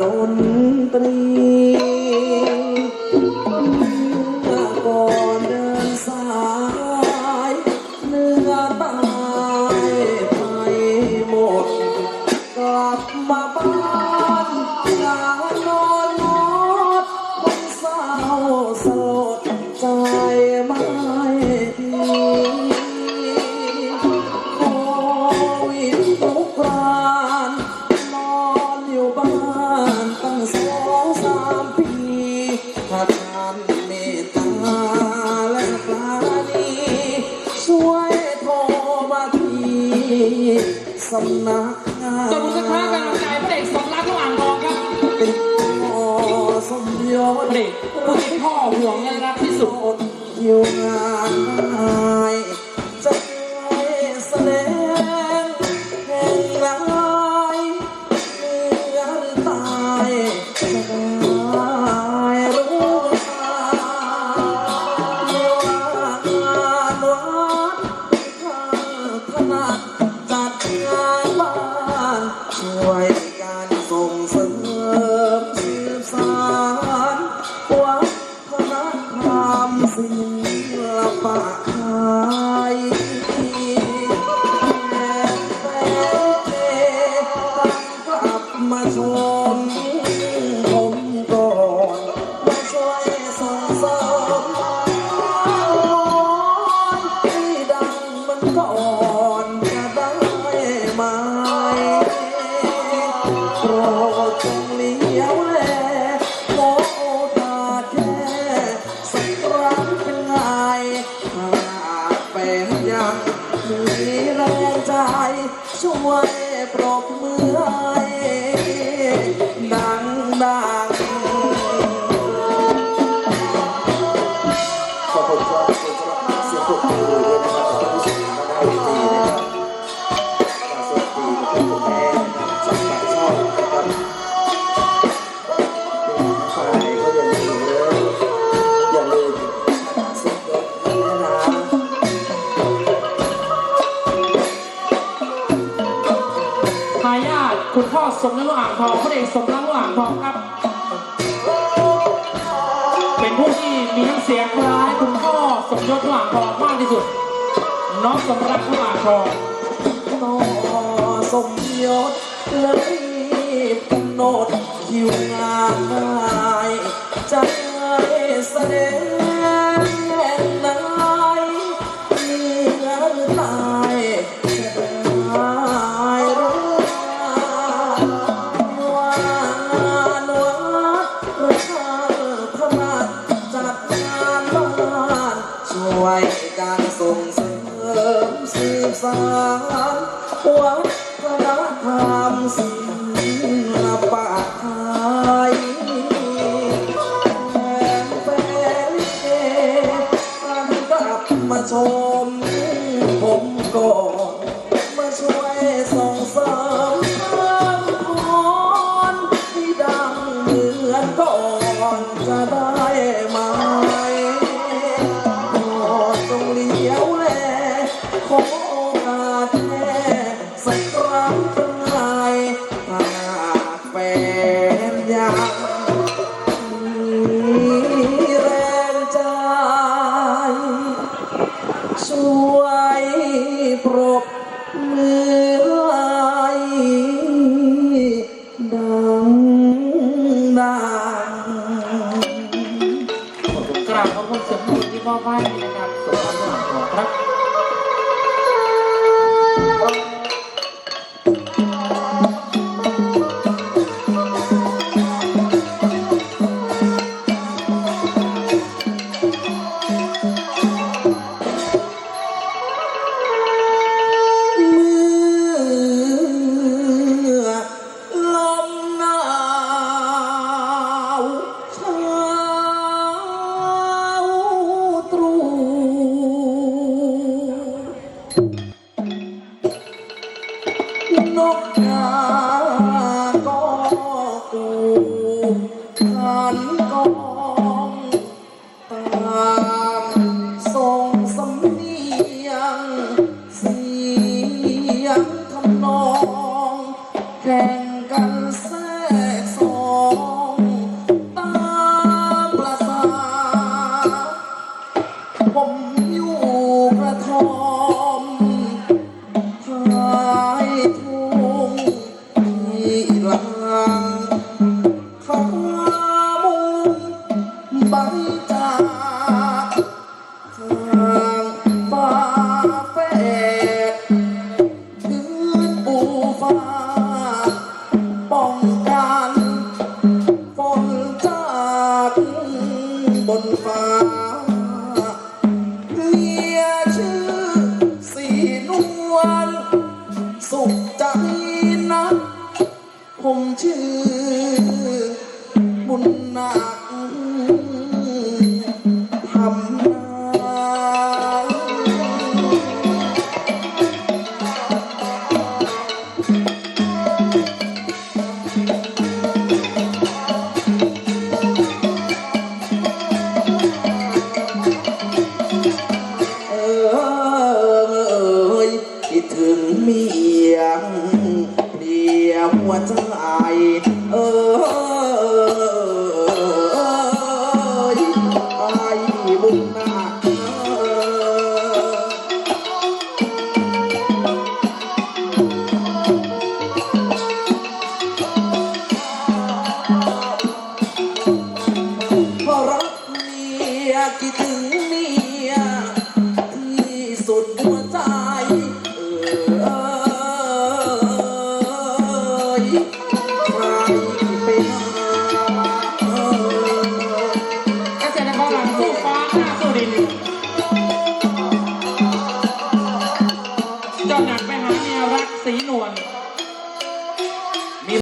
តូនព្រី สำนักงานตบสักครั้งกันใจพระเด็กสองรักระหว่างกองครับติดพ่อสมยศพเด็กผู้ที่พ่อห่วงและรักที่สุดเกี่ยวงาน งยังมีแรงใจ ช่วยปรบมือให้ดังดา สมนักว่าอ่างทองพระเอกสมนักว่าอ่างทองครับ เป็นผู้ที่มีทั้งเสียงคล้ายคุณพ่อสมยศว่าอ่างทองมากที่สุด น้องสมรักว่าอ่างทองน้องสมยศเลยกำหนดคิวงานใจเสด็จ วยการส่งเสริมสืบสานวัฒนธรรมศิลปะไทยแฟนแฟนกันกลับมาชม ผมก่อนมาช่วยส ราบขอบคุณเสียงพลงที่มอบให้นะครับส่งความหวังของครับ บ